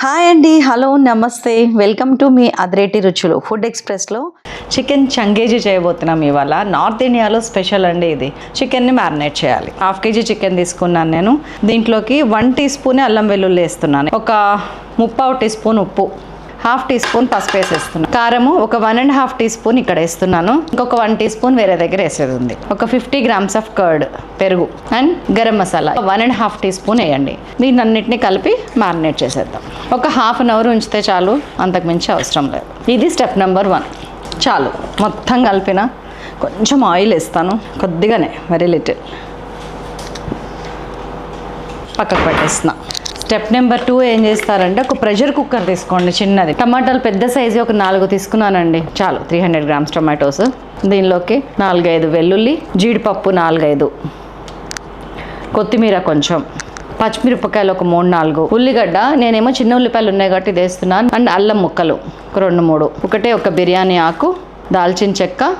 Hi అండి hello నమస్తే. Welcome to me అదిరేటి రుచులు. ఫుడ్ ఎక్స్ప్రెస్లో చికెన్ చంగేజీ చేయబోతున్నాం ఇవాళ. నార్త్ ఇండియాలో స్పెషల్ అండి ఇది. చికెన్ని మ్యారినేట్ చేయాలి. హాఫ్ కేజీ చికెన్ తీసుకున్నాను నేను. దీంట్లోకి వన్ టీ స్పూన్ అల్లం వెల్లుల్లి వేస్తున్నాను. ఒక ముప్పావు టీ స్పూన్ ఉప్పు. హాఫ్ టీ స్పూన్ పసుపు వేసేస్తున్నాను కారము ఒక one and half teaspoon ఇక్కడ వేస్తున్నాను. ఇంకొక వన్ టీ స్పూన్ వేరే దగ్గర వేసేది ఉంది. ఒక ఫిఫ్టీ గ్రామ్స్ ఆఫ్ కర్డ్ పెరుగు and garam masala one and half teaspoon వేయండి. దీన్ని అన్నింటినీ కలిపి మ్యారినేట్ చేసేద్దాం. ఒక హాఫ్ అన్ అవర్ ఉంచితే చాలు అంతకుమించి అవసరం లేదు. ఇది స్టెప్ నెంబర్ వన్. చాలు. మొత్తం కలిపిన కొంచెం ఆయిల్ వేస్తాను. కొద్దిగానే వెరీ లిటిల్ పక్కకు పెట్టేస్తున్నా. స్టెప్ నెంబర్ టూ ఏం చేస్తారంటే ఒక ప్రెషర్ కుక్కర్ తీసుకోండి చిన్నది. టమాటాలు పెద్ద సైజు ఒక నాలుగు తీసుకున్నానండి. చాలు త్రీ హండ్రెడ్ గ్రామ్స్ టమాటోస్ దీనిలోకి నాలుగైదు వెల్లుల్లి జీడిపప్పు నాలుగైదు. కొత్తిమీర కొంచెం. పచ్చిమిరపకాయలు ఒక మూడు నాలుగు. ఉల్లిగడ్డ నేనేమో చిన్న ఉల్లిపాయలు ఉన్నాయి కాబట్టి వేస్తున్నాను అండ్ అల్లం ముక్కలు ఒక రెండు మూడు. ఒకటే ఒక బిర్యానీ ఆకు దాల్చిన చెక్క.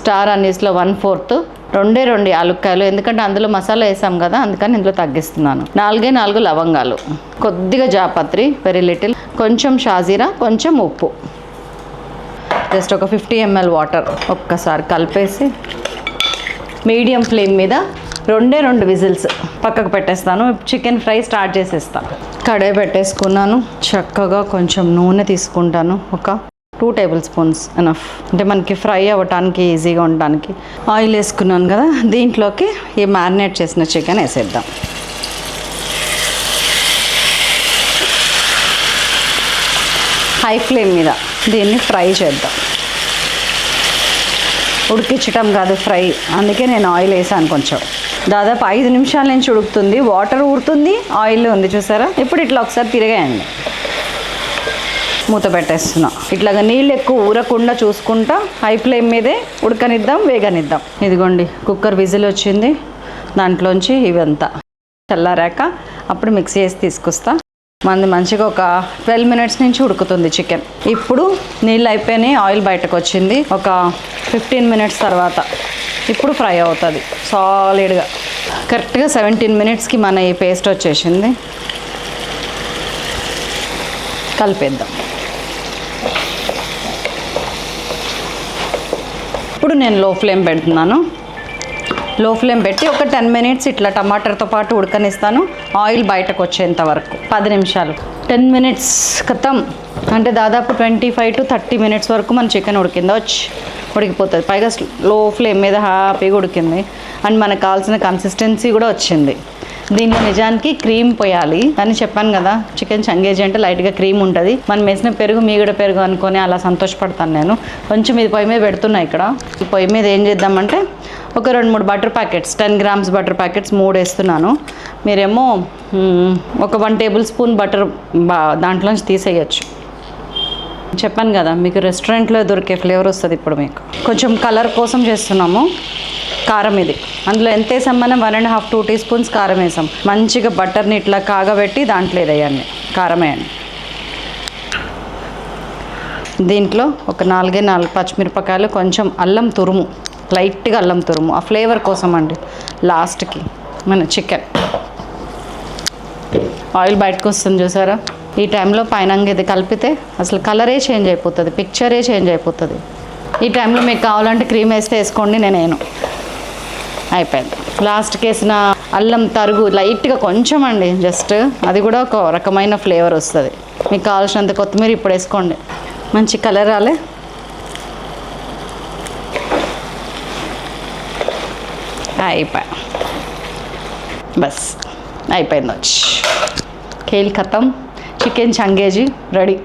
స్టార్ అనీస్లో వన్ ఫోర్త్ రెండే రెండు యాలుక్కాయలు. ఎందుకంటే అందులో మసాలా వేసాం కదా అందుకని ఇందులో తగ్గిస్తున్నాను. నాలుగే నాలుగు లవంగాలు. కొద్దిగా జాపత్రి వెరీ లిటిల్ కొంచెం షాజీరా కొంచెం ఉప్పు. జస్ట్ ఒక ఫిఫ్టీ ఎంఎల్ వాటర్ ఒక్కసారి కలిపేసి మీడియం ఫ్లేమ్ మీద రెండే రెండు విజిల్స్ పక్కకు పెట్టేస్తాను. చికెన్ ఫ్రై స్టార్ట్ చేసేస్తాను. కడాయి పెట్టేసుకున్నాను. చక్కగా కొంచెం నూనె తీసుకుంటాను. ఒక టూ టేబుల్ స్పూన్స్ ఎనఫ్ అంటే మనకి ఫ్రై అవ్వటానికి ఈజీగా ఉండటానికి ఆయిల్ వేసుకున్నాను కదా దీంట్లోకి ఈ మ్యారినేట్ చేసిన చికెన్ వేసేద్దాం. హై ఫ్లేమ్ మీద దీన్ని ఫ్రై చేద్దాం. ఉడికించటం కాదు ఫ్రై అందుకే నేను ఆయిల్ వేసాను కొంచెం. దాదాపు ఐదు నిమిషాల నుంచి ఉడుకుతుంది వాటర్ ఊరుతుంది ఆయిల్ ఉంది చూసారా? ఇప్పుడు ఇట్లా ఒకసారి తిరగేయండి. మూత పెట్టేస్తున్నా. ఇట్లాగా నీళ్ళు ఎక్కువ ఊరకుండా చూసుకుంటా హై ఫ్లేమ్ మీదే ఉడకనిద్దాం వేగనిద్దాం. ఇదిగోండి కుక్కర్ విజిల్ వచ్చింది. దాంట్లోంచి ఇవంతా చల్లారాక అప్పుడు మిక్సీ చేసి తీసుకొస్తా. మనది మంచిగా ఒక ట్వెల్వ్ మినిట్స్ నుంచి ఉడుకుతుంది చికెన్. ఇప్పుడు నీళ్ళు అయిపోయినాయి ఆయిల్ బయటకు వచ్చింది. ఒక ఫిఫ్టీన్ మినిట్స్ తర్వాత ఇప్పుడు ఫ్రై అవుతుంది. సాలిడ్గా. కరెక్ట్గా సెవెంటీన్ మినిట్స్కి మన ఈ పేస్ట్ వచ్చేసింది. కలిపేద్దాం. ఇప్పుడు నేను లో ఫ్లేమ్ పెడుతున్నాను. లో ఫ్లేమ్ పెట్టి ఒక టెన్ మినిట్స్ ఇట్లా టమాటర్తో పాటు ఉడకనిస్తాను. ఆయిల్ బయటకు వచ్చేంత వరకు. పది నిమిషాలు. టెన్ మినిట్స్ క్రితం అంటే దాదాపు twenty five to thirty minutes వరకు మన చికెన్ ఉడికిందో. వచ్చి ఉడికిపోతుంది. పైగా లో ఫ్లేమ్ మీద హ్యాపీగా ఉడికింది. అండ్ మనకు కావాల్సిన కన్సిస్టెన్సీ కూడా వచ్చింది. దీనిలో నిజానికి క్రీమ్ పోయాలి. అని చెప్పాను కదా. చికెన్ చంగేజీ అంటే లైట్గా క్రీమ్ ఉంటుంది. మనం వేసిన పెరుగు మీగడ పెరుగు అనుకొని అలా సంతోషపడతాను నేను. కొంచెం ఇది పొయ్యి మీద పెడుతున్నా ఇక్కడ. ఈ పొయ్యి మీద ఏం చేద్దామంటే ఒక రెండు మూడు butter packets ten grams butter packets మూడు వేస్తున్నాను. మీరేమో ఒక వన్ టేబుల్ స్పూన్ బటర్ బా దాంట్లోంచి తీసేయచ్చు. చెప్పాను కదా మీకు రెస్టారెంట్లో దొరికే ఫ్లేవర్ వస్తుంది ఇప్పుడు మీకు. కొంచెం కలర్ కోసం చేస్తున్నాము. కారం ఇది. అందులో ఎంత వేసాం మనం? One and half two teaspoons కారం వేసాం. మంచిగా బటర్ని ఇట్లా కాగబెట్టి దాంట్లో వేయండి కారం వేయండి దీంట్లో ఒక నాలుగే నాలుగు పచ్చిమిరపకాయలు కొంచెం అల్లం తురుము లైట్గా అల్లం తురుము ఆ ఫ్లేవర్ కోసం అండి లాస్ట్కి మన చికెన్. ఆయిల్ బయటకు వస్తుంది చూసారా? ఈ టైంలో పైన ఇది కలిపితే అసలు కలరే చేంజ్ అయిపోతుంది పిక్చరే చేంజ్ అయిపోతుంది. ఈ టైంలో మీకు కావాలంటే క్రీమ్ వేస్తే వేసుకోండి నేను అయిపోయింది. లాస్ట్కి వేసిన అల్లం తరుగు లైట్గా కొంచెం అండి జస్ట్ అది కూడా ఒక రకమైన ఫ్లేవర్ వస్తుంది. మీకు కావాల్సినంత కొత్తిమీర ఇప్పుడు వేసుకోండి. మంచి కలర్ రాలే. అయిపోయి బస్ అయిపోయింది వచ్చి. కేల్ ఖతం చికెన్ చంగేజీ రెడీ.